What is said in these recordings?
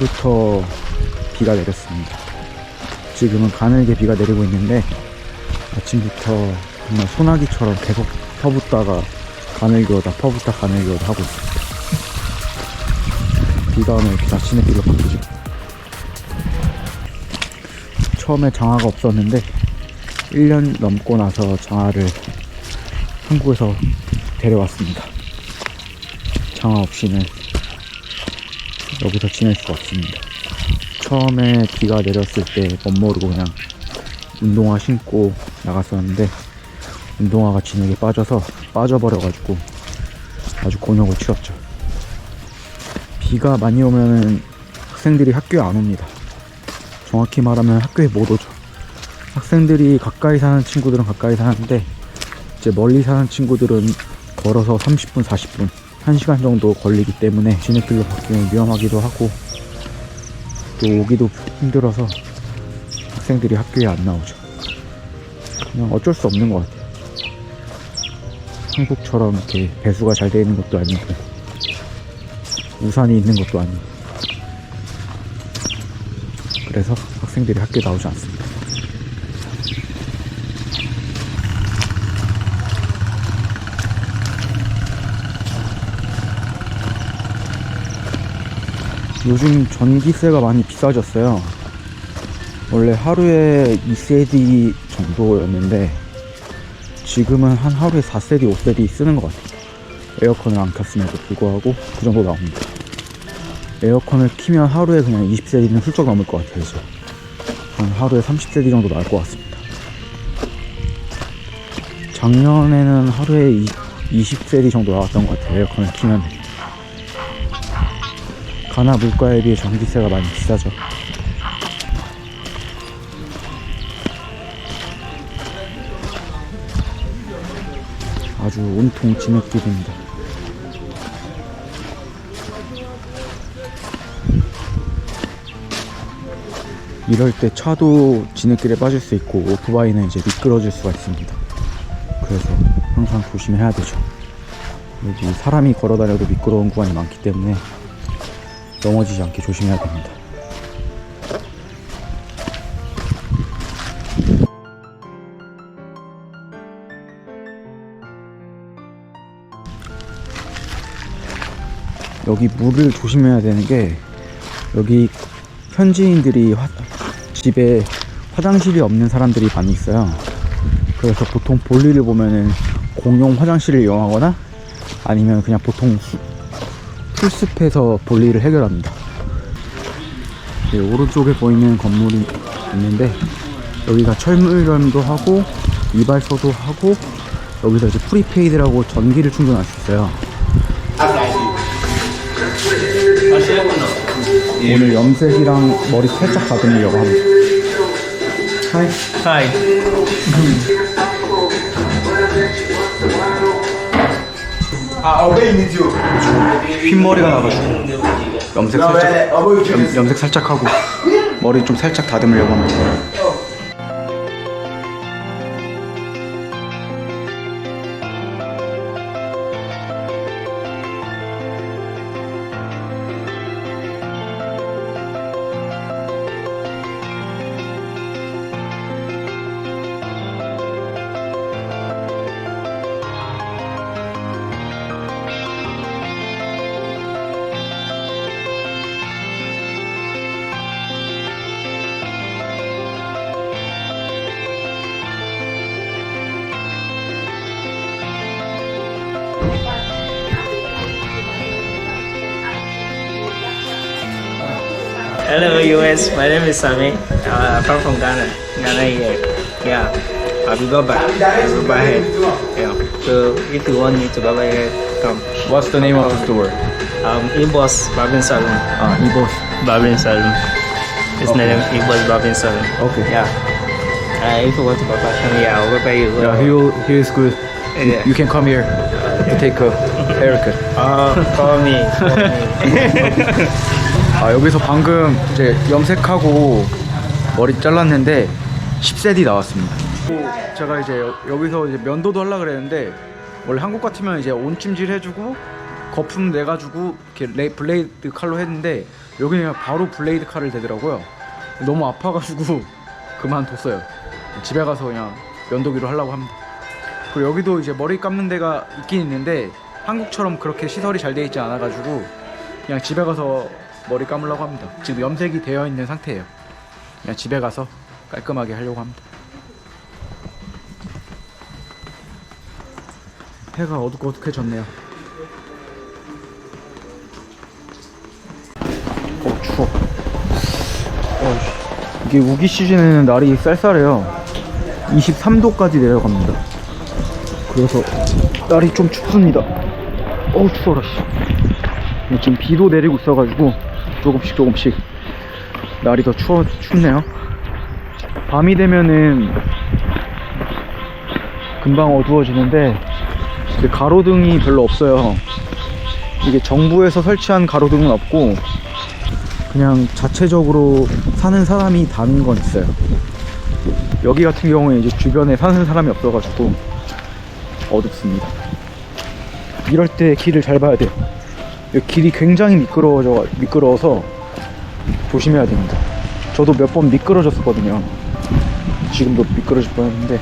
아침부터 비가 내렸습니다. 지금은 가늘게 비가 내리고 있는데 아침부터 정말 소나기처럼 계속 퍼붓다가 가늘게 오다 퍼붓다 가늘게 오다 하고 있습니다. 비가 오면 이렇게 자신의 비로 바뀌죠. 처음에 장화가 없었는데 1년 넘고 나서 장화를 한국에서 데려왔습니다. 장화 없이는 여기서 지낼 수가 없습니다. 처음에 비가 내렸을 때 멋모르고 그냥 운동화 신고 나갔었는데 운동화가 진흙에 빠져서 빠져버려가지고 아주 곤욕을 치렀죠. 비가 많이 오면은 학생들이 학교에 안 옵니다. 정확히 말하면 학교에 못 오죠. 학생들이 가까이 사는 친구들은 가까이 사는데 이제 멀리 사는 친구들은 걸어서 30분, 40분, 1시간 정도 걸리기 때문에 진흙길로 바뀌면 위험하기도 하고 또 오기도 힘들어서 학생들이 학교에 안 나오죠. 그냥 어쩔 수 없는 것 같아요. 한국처럼 이렇게 배수가 잘 되어 있는 것도 아니고 우산이 있는 것도 아니고 그래서 학생들이 학교에 나오지 않습니다. 요즘 전기세가 많이 비싸졌어요. 원래 하루에 2세디 정도였는데 지금은 한 하루에 4세디, 5세디 쓰는 것 같아요. 에어컨을 안 켰음에도 불구하고 그 정도 나옵니다. 에어컨을 키면 하루에 그냥 20세디는 훌쩍 넘을 것 같아요. 한 하루에 30세디 정도 나올 것 같습니다. 작년에는 하루에 20세디 정도 나왔던 것 같아요. 에어컨을 키면. 가나 물가에 비해 전기세가 많이 비싸죠. 아주 온통 진흙길입니다. 이럴 때 차도 진흙길에 빠질 수 있고 오토바이는 이제 미끄러질 수가 있습니다. 그래서 항상 조심해야 되죠. 여기 사람이 걸어 다녀도 미끄러운 구간이 많기 때문에 넘어지지 않게 조심해야 됩니다. 여기 물을 조심해야 되는 게 여기 현지인들이 화- 집에 화장실이 없는 사람들이 많이 있어요. 그래서 보통 볼일을 보면은 공용 화장실을 이용하거나 아니면 그냥 보통 수- 풀숲에서 볼일을 해결합니다. 네, 오른쪽에 보이는 건물이 있는데 여기가 철물점도 하고 이발소도 하고 여기서 이제 프리페이드라고 전기를 충전할 수 있어요. 오늘 염색이랑 머리 살짝 다듬으려고 합니다. 하이. 흰머리가 나가지고 염색 살짝 염, 염색 살짝 하고 머리 좀 살짝 다듬으려고 합니다. Hello, US. My name is Sami. Uh, I come from Ghana. Ghana here. Yeah. I'll be Baba. I'll be Baba here. Yeah. So if you want me to Baba here, come. What's the name of the store? Um, Ibos Barbin Salon. Ah, uh, Ibos. Barbin Salon. It's okay. name Ibos Barbin Salon. Okay. Yeah. Uh, if you want to Baba, come here. I'll Baba you. Yeah, he, will, he is good. Yeah. You can come here to take a haircut. Oh, call me. Call me. 아 여기서 방금 이제 염색하고 머리 잘랐는데 10세디 나왔습니다. 제가 이제 여- 여기서 이제 면도도 하려 그랬는데 원래 한국 같으면 이제 온찜질 해주고 거품 내가지고 이렇게 레, 블레이드 칼로 했는데 여기는 바로 블레이드 칼을 대더라고요. 너무 아파가지고 그만뒀어요. 집에 가서 그냥 면도기로 하려고 합니다. 그리고 여기도 이제 머리 감는 데가 있긴 있는데 한국처럼 그렇게 시설이 잘 돼 있지 않아가지고 그냥 집에 가서 머리 감으려고 합니다. 지금 염색이 되어 있는 상태예요. 그냥 집에 가서 깔끔하게 하려고 합니다. 해가 어둑어둑해졌네요. 어 추워. 어, 씨. 이게 우기 시즌에는 날이 쌀쌀해요. 23도까지 내려갑니다. 그래서 날이 좀 춥습니다. 어우 추워라 씨. 지금 비도 내리고 있어가지고 조금씩 조금씩 날이 더 추워 춥네요. 밤이 되면은 금방 어두워지는데 가로등이 별로 없어요. 이게 정부에서 설치한 가로등은 없고 그냥 자체적으로 사는 사람이 다는 건 있어요. 여기 같은 경우에 이제 주변에 사는 사람이 없어가지고 어둡습니다. 이럴 때 길을 잘 봐야 돼요. 길이 굉장히 미끄러워져 미끄러워서 조심해야 됩니다. 저도 몇 번 미끄러졌었거든요. 지금도 미끄러질 뻔했는데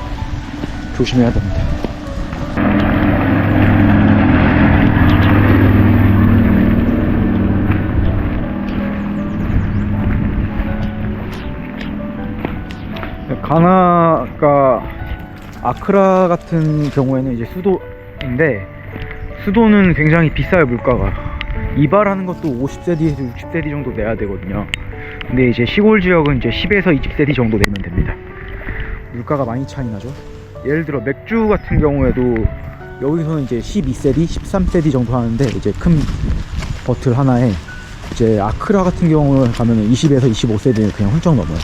조심해야 됩니다. 가나가 아크라 같은 경우에는 이제 수도인데 수도는 굉장히 비싸요 물가가 이발하는 것도 50세디에서 60세디 정도 내야 되거든요 근데 이제 시골 지역은 이제 10에서 20세디 정도 내면 됩니다 물가가 많이 차이 나죠 예를 들어 맥주 같은 경우에도 여기서는 이제 12세디, 13세디 정도 하는데 이제 큰 버틀 하나에 이제 아크라 같은 경우는 가면은 20에서 25세디는 그냥 훌쩍 넘어요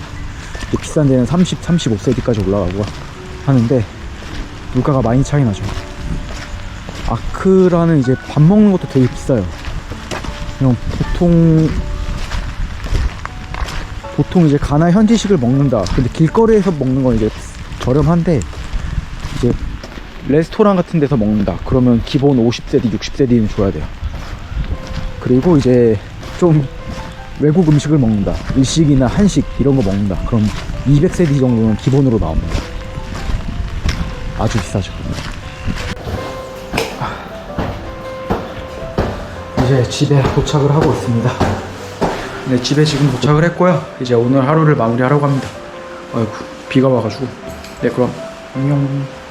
비싼 데는 30, 35세디까지 올라가고 하는데 물가가 많이 차이 나죠. 아크라는 이제 밥 먹는 것도 되게 비싸요. 그냥 보통 보통 이제 가나 현지식을 먹는다. 근데 길거리에서 먹는 건 이제 저렴한데 이제 레스토랑 같은 데서 먹는다. 그러면 기본 50세디, 60세디는 줘야 돼요. 그리고 이제 좀 외국 음식을 먹는다. 일식이나 한식 이런 거 먹는다. 그럼 200세디 정도는 기본으로 나옵니다. 아주 비싸죠. 이제 집에 도착을 하고 있습니다. 네, 집에 지금 도착을 했고요. 이제 오늘 하루를 마무리하려고 합니다. 아이고, 비가 와가지고. 네, 그럼 안녕.